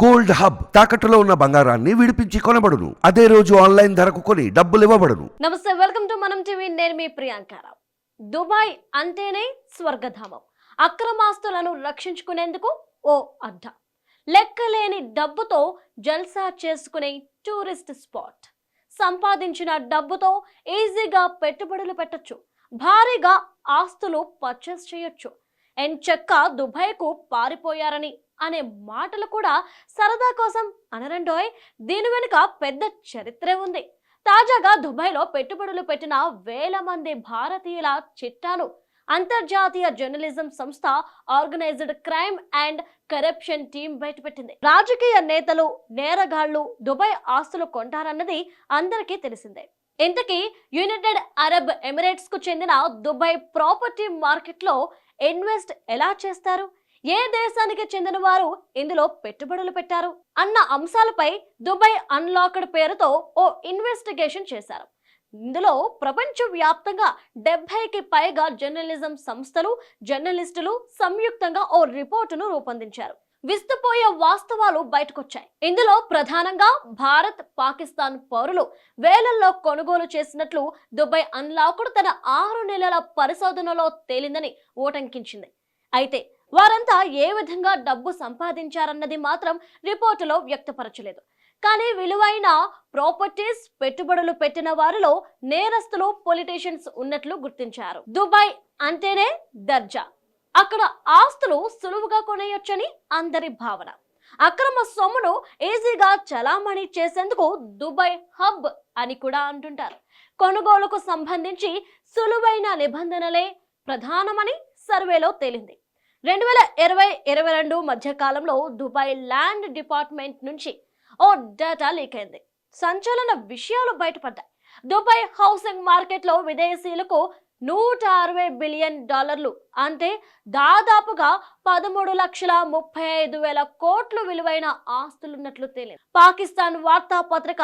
Gold hub తాకట్టులో ఉన్న బంగారాన్ని విడిపించి కొనబడును. అదే రోజు ఆన్లైన్ ధరకు కొని డబ్బులు ఇవ్వబడును. నమస్తే వెల్కమ్ టు మనం టీవీ. నేను మీ ప్రియాంకారావు దుబాయ్ అంటేనే స్వర్గధామం. అక్రమాస్తులను రక్షించుకునేందుకు ఓ అడ్డ. లెక్కలేని డబ్బుతో జల్సా చేసుకునే టూరిస్ట్ స్పాట్. సంపాదించిన డబ్బుతో ఈజీగా పెట్టుబడులు పెట్టొచ్చు. భారీగా ఆస్తులు పర్చేస్ చేయొచ్చు. ఎంచక్క దుబాయ్కు పారిపోయారని అనే మాటలు కూడా సరదా కోసం అనరండోయ్. దీని వెనుక పెద్ద చరిత్రే ఉంది. తాజాగా దుబాయ్లో పెట్టుబడులు పెట్టిన వేల మంది భారతీయుల చిట్టాను అంతర్జాతీయ జర్నలిజం సంస్థ organized crime and corruption team బయటపెట్టింది. రాజకీయ నేతలు నేరగాళ్ళు దుబాయ్ ఆస్తులు కొంటారన్నది అందరికీ తెలిసిందే. ఇంతకీ యునైటెడ్ అరబ్ ఎమిరేట్స్కు చెందిన దుబాయ్ ప్రాపర్టీ మార్కెట్లో ఇన్వెస్ట్ ఎలా చేస్తారు? ఏ దేశానికి చెందిన వారు ఇందులో పెట్టుబడులు పెట్టారు? అన్న అంశాలపై దుబాయ్ అన్లాక్డ్ పేరుతో ఓ ఇన్వెస్టిగేషన్ చేశారు. ఇందులో ప్రపంచవ్యాప్తంగా డెబ్బైకి పైగా జర్నలిజం సంస్థలు జర్నలిస్టులు సంయుక్తంగా ఓ రిపోర్టును రూపొందించారు. విస్తుపోయే వాస్తవాలు బయటకొచ్చాయి. ఇందులో ప్రధానంగా భారత్ పాకిస్తాన్ పౌరులు వేలల్లో కొనుగోలు చేసినట్లు దుబాయ్ అన్లాకుడు తన ఆరు నెలల పరిశోధనలో తేలిందని ఓటంకించింది అయితే వారంతా ఏ విధంగా డబ్బు సంపాదించారన్నది మాత్రం రిపోర్టులో వ్యక్తపరచలేదు. కానీ విలువైన ప్రాపర్టీస్ పెట్టుబడులు పెట్టిన వారిలో నేరస్తులు పొలిటీషియన్స్ ఉన్నట్లు గుర్తించారు. దుబాయ్ అంటేనే దర్జా. అక్కడ ఆస్తులు సులువుగా కొనేయొచ్చని అందరి భావన. అక్రమ సొమ్మును ఈజీగా చలామణి చేసేందుకు దుబాయ్ హబ్ అని కూడా అంటుంటారు. కొనుగోలుకు సంబంధించి సులువైన నిబంధనలే ప్రధానమని సర్వేలో తేలింది. రెండు వేల ఇరవై ఇరవై రెండు మధ్య కాలంలో దుబాయ్ ల్యాండ్ డిపార్ట్మెంట్ నుంచి ఓ డేటా లీక్ అయింది. సంచలన విషయాలు బయటపడ్డాయి. దుబాయ్ హౌసింగ్ మార్కెట్లో విదేశీయులకు నూట అరవై బిలియన్ డాలర్లు. అంటే దాదాపుగా పదమూడు లక్షల ముప్పై ఐదు వేల కోట్లు విలువైన ఆస్తులున్నట్లు తేలింది. పాకిస్తాన్ వార్తాపత్రిక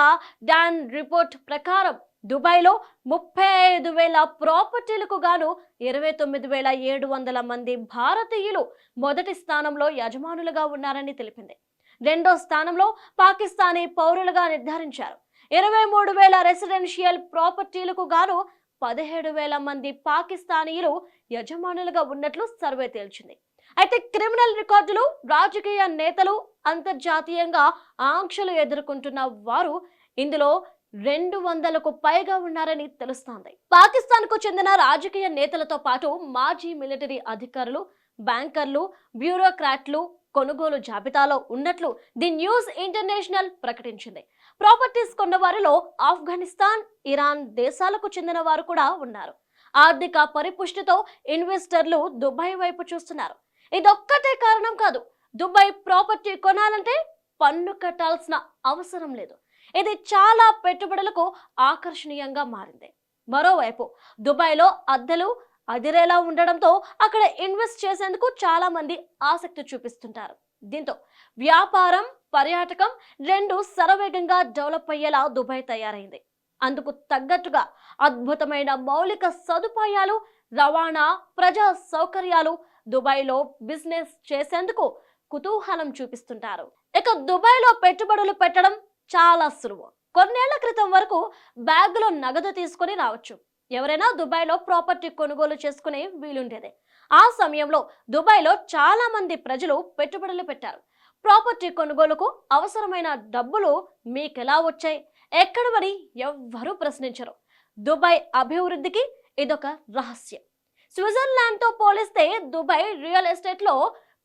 డాన్ రిపోర్ట్ ప్రకారం దుబాయ్లో ముప్పై ఐదు వేల ప్రాపర్టీలకు గాను ఇరవై తొమ్మిది వేల ఏడు వందల మంది భారతీయులు మొదటి స్థానంలో యజమానులుగా ఉన్నారని తెలిపింది. రెండో స్థానంలో పాకిస్తానీ పౌరులుగా నిర్ధారించారు. ఇరవై మూడు వేల రెసిడెన్షియల్ ప్రాపర్టీలకు గాను పదిహేడు వేల మంది పాకిస్తానీయులు యజమానులుగా ఉన్నట్లు సర్వే తేల్చింది. అయితే క్రిమినల్ రికార్డులు రాజకీయ నేతలు అంతర్జాతీయంగా ఆంక్షలు ఎదుర్కొంటున్న వారు ఇందులో రెండు వందలకు పైగా ఉన్నారని తెలుస్తోంది. పాకిస్తాన్కు చెందిన రాజకీయ నేతలతో పాటు మాజీ మిలిటరీ అధికారులు బ్యాంకర్లు బ్యూరోక్రాట్లు కొనుగోలు జాబితాలో ఉన్నట్లు ది న్యూస్ ఇంటర్నేషనల్ ప్రకటించింది. ప్రాపర్టీస్ కొన్న వారిలో ఆఫ్ఘనిస్తాన్ ఇరాన్ దేశాలకు చెందిన వారు కూడా ఉన్నారు. ఆర్థిక పరిపుష్టితో ఇన్వెస్టర్లు దుబాయ్ వైపు చూస్తున్నారు. ఇదొక్కటే కారణం కాదు దుబాయ్ ప్రాపర్టీ కొనాలంటే పన్ను కట్టాల్సిన అవసరం లేదు. ఇది చాలా పెట్టుబడులకు ఆకర్షణీయంగా మారింది. మరోవైపు దుబాయ్లో అద్దెలు అదిరేలా ఉండడంతో అక్కడ ఇన్వెస్ట్ చేసేందుకు చాలా మంది ఆసక్తి చూపిస్తుంటారు. దీంతో వ్యాపారం పర్యాటకం రెండు శరవేగంగా డెవలప్ అయ్యేలా దుబాయ్ తయారైంది. అందుకు తగ్గట్టుగా అద్భుతమైన మౌలిక సదుపాయాలు రవాణా ప్రజా సౌకర్యాలు దుబాయ్లో బిజినెస్ చేసేందుకు కుతూహలం చూపిస్తుంటారు. ఇక దుబాయ్లో పెట్టుబడులు పెట్టడం చాలా సులువు. కొన్నేళ్ళ క్రితం వరకు బ్యాగులో నగదు తీసుకొని రావచ్చు. ఎవరైనా దుబాయ్లో ప్రాపర్టీ కొనుగోలు చేసుకునే వీలుండేది. ఆ సమయంలో దుబాయ్లో చాలా మంది ప్రజలు పెట్టుబడులు పెట్టారు. ప్రాపర్టీ కొనుగోలుకు అవసరమైన డబ్బులు మీకెలా వచ్చాయి? ఎక్కడవని ఎవ్వరూ ప్రశ్నించరు. దుబాయ్ అభివృద్ధికి ఇదొక రహస్యం. స్విట్జర్లాండ్తో పోలిస్తే దుబాయ్ రియల్ ఎస్టేట్లో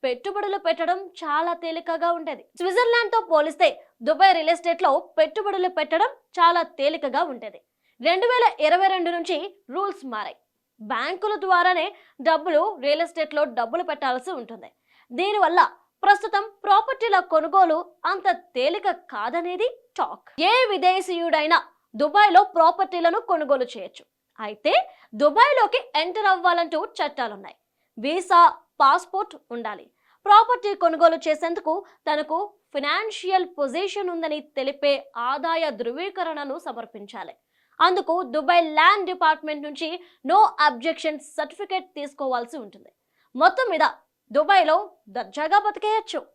పెట్టుబడులు పెట్టడం చాలా తేలికగా ఉండేది. స్విట్జర్లాండ్తో పోలిస్తే దుబాయ్ రియల్ ఎస్టేట్లో పెట్టుబడులు పెట్టడం చాలా తేలికగా ఉండేది. రెండు వేల ఇరవై రెండు నుంచి రూల్స్ మారాయి. బ్యాంకుల ద్వారానే డబ్బులు రియల్ ఎస్టేట్లో డబ్బులు పెట్టాల్సి ఉంటుంది. దీనివల్ల ప్రస్తుతం ప్రాపర్టీల కొనుగోలు అంత తేలిక కాదనేది టాక్. ఏ విదేశీయుడైనా దుబాయ్లో ప్రాపర్టీలను కొనుగోలు చేయొచ్చు. అయితే దుబాయ్లోకి ఎంటర్ అవ్వాలంటూ చట్టాలున్నాయి. వీసా పాస్పోర్ట్ ఉండాలి. ప్రాపర్టీ కొనుగోలు చేసేందుకు తనకు ఫినాన్షియల్ పొజిషన్ ఉందని తెలిపే ఆదాయ ధృవీకరణను సమర్పించాలి. అందుకు దుబాయ్ ల్యాండ్ డిపార్ట్మెంట్ నుంచి నో అబ్జెక్షన్ సర్టిఫికేట్ తీసుకోవాల్సి ఉంటుంది. మొత్తం మీద దుబాయ్లో దర్జాగా బతికేయచ్చు.